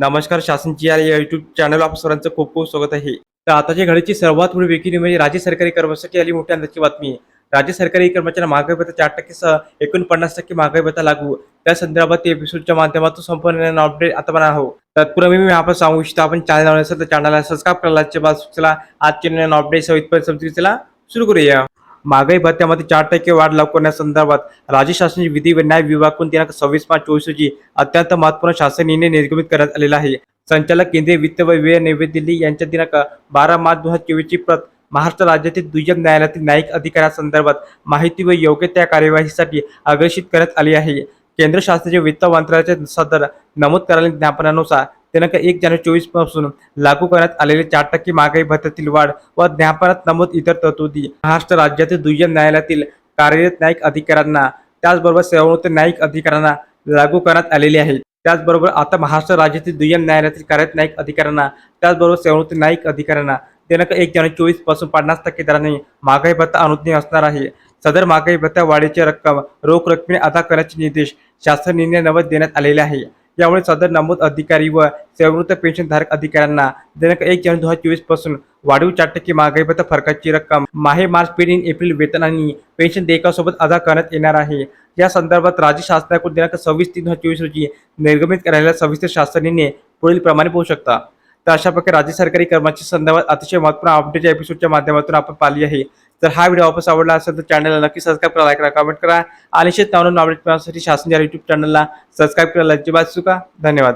नमस्कार शासनची या YouTube channel आप खूप खूप स्वागत आहे. तर आताच्या घडीची सर्वात मोठी विक्री म्हणजे राज्य सरकारी कर्मचारी आली मोठी अंदाजची बातमी. राज्य सरकारी कर्मचाऱ्यांना महागाई भत्ता चार टक्केसह एकोणपन्नास टक्के महागाई भत्ता लागू. त्या संदर्भात एपिसोडच्या माध्यमातून संपूर्ण अपडेट आता पण आहोत. तत्पूर्वी मी आपण सांगू इच्छितो आपण चॅनल असेल तर चॅनलला सबस्क्राईब करायला बाद चला आजचे नवीन अपडेट सहित समजून चला सुरू करूया. महागाई भत्त्यामध्ये चार टक्के वाढ लवकरण्यासंदर्भात राज्य शासनाची विधी व न्याय विभागाकडून दिनांक सव्वीस मार्च चोवीस रोजी अत्यंत महत्त्वपूर्ण शासन निर्णय निर्गमित करण्यात आलेला आहे. संचालक केंद्रीय वित्त व व्यय नवी दिल्ली यांच्या दिनांक बारा मार्च दोन हजार चोवीसची प्रत महाराष्ट्र राज्यातील दुय्यम न्यायालयातील न्यायिक अधिकाऱ्यांसंदर्भात माहिती व योग्य त्या कार्यवाहीसाठी अग्रेषित करण्यात आली आहे. केंद्र शासनाचे वित्त मंत्रालयाच्या सदर नमूद करायला ज्ञापनानुसार दिनांक एक जानेवारी चोवीसपासून लागू करण्यात आलेले चार टक्के महागाई भत्त्यातील वाढ व ज्ञापनात नमूद इतर तरतुदी. महाराष्ट्र राज्यातील दुय्यम न्यायालयातील कार्यरत न्यायिक अधिकाऱ्यांना त्याचबरोबर सेवानिवृत्त न्यायिक अधिकाऱ्यांना लागू करण्यात आलेली आहे. त्याचबरोबर आता महाराष्ट्र राज्यातील दुय्यम न्यायालयातील कार्यरत न्यायिक अधिकाऱ्यांना त्याचबरोबर सेवानिवृत्त न्यायिक अधिकाऱ्यांना दिनांक एक जानेवारी चोवीसपासून पन्नास टक्के दराने महागाई भत्ता अनुज्ञेय असणार आहे. सदर महागाई भत्ता वाढीची रक्कम रोख रकमेने अदा करण्याचे निर्देश शासन निर्णय नवद देण्यात आलेले आहे. यामुळे सदर नमूद अधिकारी व सेवृत्त पेन्शनधारक अधिकाऱ्यांना दिनांक एक जानेवारी दोन हजार चोवीसपासून वाढीव चार टक्के महागाई भत्ता फरकाची रक्कम माहे मार्च पेरीन एप्रिल वेतन आणि पेन्शन देयकासोबत अदा करण्यात येणार आहे. या संदर्भात राज्य शासनाकडून दिनांक सव्वीस तीन दोन हजार चोवीस रोजी निर्गमित करायला सविस्तर शासन निर्णय पुढील प्रमाणे पाहू शकता. तर अशा प्रकारे राज्य सरकारी कर्मचारी संदर्भात अतिशय महत्त्वपूर्ण अपडेट या एपिसोडच्या माध्यमातून आपण पाहिली आहे. तर हा व्हिडिओ वापस आवडला असेल तर चॅनलला नक्की सबस्क्राईब करा लाईक करा कमेंट करा. आणि शेत नवनवीन अपडेट पाहण्यासाठी शासन या युट्यूब चॅनलला सबस्क्राईब करायला अजिबात चुका धन्यवाद.